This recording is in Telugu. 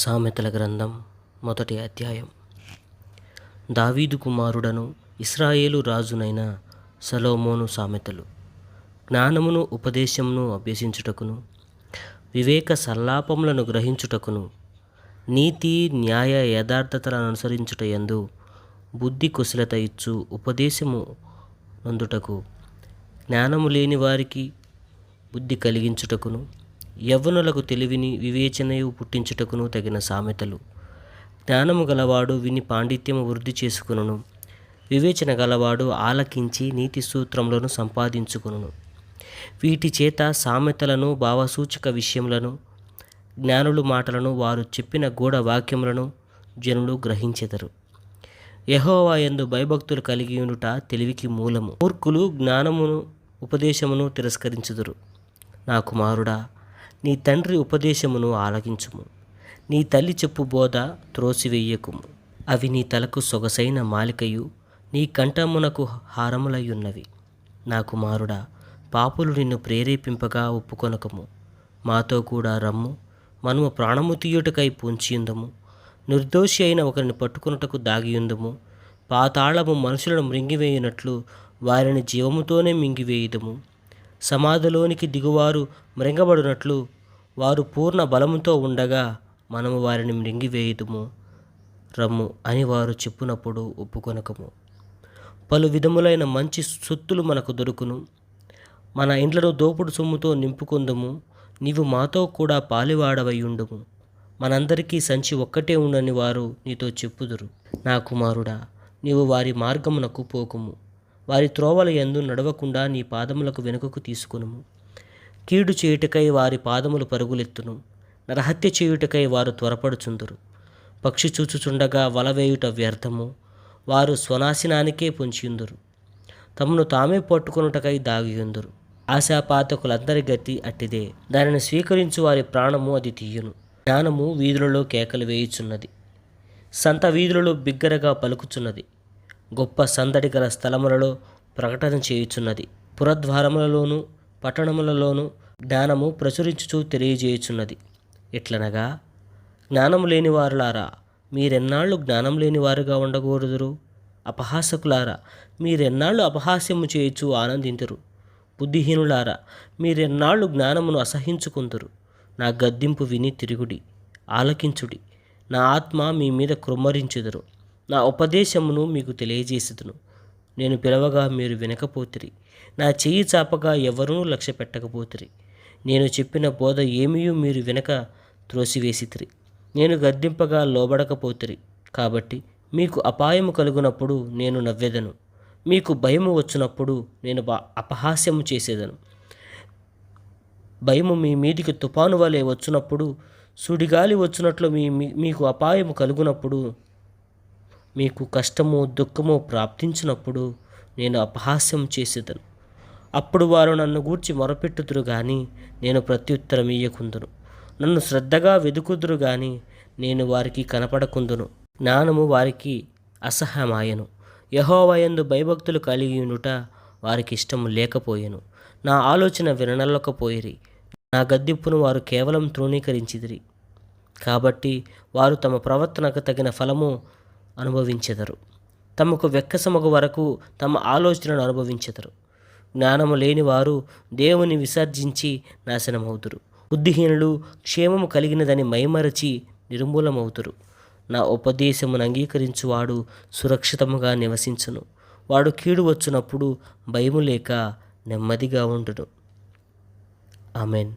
సామెతల గ్రంథం మొదటి అధ్యాయం. దావీదు కుమారుడను ఇస్రాయేలు రాజునైన సలోమోను సామెతలు. జ్ఞానమును ఉపదేశమును అభ్యసించుటకును వివేక సల్లాపములను గ్రహించుటకును నీతి న్యాయ యథార్థతలను అనుసరించుట యందు బుద్ధి కుశలత ఇచ్చు ఉపదేశము నందుటకు జ్ఞానము లేని వారికి బుద్ధి కలిగించుటకును యవ్వనులకు తెలివిని వివేచనయు పుట్టించుటకును తగిన సామెతలు. జ్ఞానము గలవాడు విని పాండిత్యము వృద్ధి చేసుకును వివేచన గలవాడు ఆలకించి నీతి సూత్రములను సంపాదించుకును వీటి చేత సామెతలను భావసూచక విషయములను జ్ఞానులు మాటలను వారు చెప్పిన గూఢ వాక్యములను జనులు గ్రహించెదరు. యహోవా యందు భయభక్తులు కలిగి ఉండుట తెలివికి మూలము. మూర్ఖులు జ్ఞానమును ఉపదేశమును తిరస్కరించుదురు. నా కుమారుడా నీ తండ్రి ఉపదేశమును ఆలకించుము. నీ తల్లి చెప్పు బోధ త్రోసివేయకుము. అవి నీ తలకు సొగసైన మాలికయు నీ కంఠమునకు హారములయ్యున్నవి. నా కుమారుడా పాపులు నిన్ను ప్రేరేపింపగా ఒప్పుకొనకము. మాతో కూడా రమ్ము మనము ప్రాణము తీయుటకై పూంచియుందము. నిర్దోషి అయిన ఒకరిని పట్టుకున్నటకు దాగియుందము. పాతాళము మనుషులను మృంగివేయునట్లు వారిని జీవముతోనే మింగివేయుదము. సమాధిలోనికి దిగువారు మృంగబడినట్లు వారు పూర్ణ బలముతో ఉండగా మనము వారిని మృంగివేయుదుము రమ్ము అని వారు చెప్పునప్పుడు ఒప్పుకొనకము. పలు విధములైన మంచి సొత్తులు మనకు దొరుకును. మన ఇండ్లను దోపుడు సొమ్ముతో నింపుకుందము నీవు మాతో కూడా పాలివాడవయ్యుండుము మనందరికీ సంచి ఒక్కటే ఉండని వారు నీతో చెప్పుదురు. నా కుమారుడా నీవు వారి మార్గమునకు పోకుము. వారి త్రోవల ఎందు నడవకుండా నీ పాదములకు వెనుకకు తీసుకునుము. కీడు చేయుటకై వారి పాదములు పరుగులెత్తును. నరహత్య చేయుటకై వారు త్వరపడుచుందురు. పక్షి చూచుచుండగా వలవేయుట వ్యర్థము. వారు స్వనాశనానికే పొంచియుందురు. తమను తామే పట్టుకొనుటకై దాగియుందురు. ఆశాపాతకులందరి గతి అట్టిదే. దానిని స్వీకరించు వారి ప్రాణము అది తీయును. జ్ఞానము వీధులలో కేకలు వేయుచున్నది. సంత వీధులలో బిగ్గరగా పలుకుచున్నది. గొప్ప సందడి గల స్థలములలో ప్రకటన చేయుచున్నది. పురద్వారములలోనూ పట్టణములలోనూ జ్ఞానము ప్రచురించుచూ తెలియజేయుచున్నది. ఎట్లనగా జ్ఞానము లేని వారులారా మీరెన్నాళ్ళు జ్ఞానం లేని వారుగా ఉండకూడదురు? అపహాసకులారా మీరెన్నాళ్ళు అపహాస్యము చేయుచు ఆనందింతురు? బుద్ధిహీనులారా మీరెన్నాళ్ళు జ్ఞానమును అసహించుకుందురు? నా గద్దింపు విని తిరుగుడి ఆలకించుడి. నా ఆత్మ మీ మీద కృమ్మరించుదురు. నా ఉపదేశమును మీకు తెలియజేసుదును. నేను పిలవగా మీరు వినకపోతిరి. నా చెయ్యి చాపగా ఎవరూ లక్ష్య పెట్టకపోతిరి. నేను చెప్పిన బోధ ఏమీయూ మీరు వినక త్రోసివేసితిరి. నేను గద్దింపగా లోబడకపోతిరి. కాబట్టి మీకు అపాయము కలుగునప్పుడు నేను నవ్వెదను. మీకు భయము వచ్చినప్పుడు నేను అపహాస్యము చేసేదను. భయము మీ మీదికి తుఫాను వలె వచ్చినప్పుడు సుడిగాలి వచ్చినట్లు మీ మీ- మీకు అపాయము కలుగునప్పుడు మీకు కష్టము దుఃఖము ప్రాప్తించినప్పుడు నేను అపహాస్యం చేసేదను. అప్పుడు వారు నన్ను గూర్చి మొరపెట్టుదురు కానీ నేను ప్రత్యుత్తరం ఇయ్యకుందును. నన్ను శ్రద్ధగా వెదుకుదురు కానీ నేను వారికి కనపడకుందును. జ్ఞానము వారికి అసహమాయను యహోవయందు భయభక్తులు కలిగి ఉండుట వారికి ఇష్టము లేకపోయెను. నా ఆలోచన వినలకపోయిరి నా గద్దెప్పును వారు కేవలం తృణీకరించిదిరి. కాబట్టి వారు తమ ప్రవర్తనకు తగిన ఫలము అనుభవించెదరు. తమకు వెక్కసమగు వరకు తమ ఆలోచనను అనుభవించెదరు. జ్ఞానము లేని వారు దేవుని విసర్జించి నాశనమవుతురు. బుద్ధిహీనులు క్షేమము కలిగినదని మైమరచి నిర్మూలమవుతురు. నా ఉపదేశమును అంగీకరించువాడు సురక్షితముగా నివసించును. వాడు కీడు వచ్చినప్పుడు భయము లేక నెమ్మదిగా ఉండును. ఆమెన్.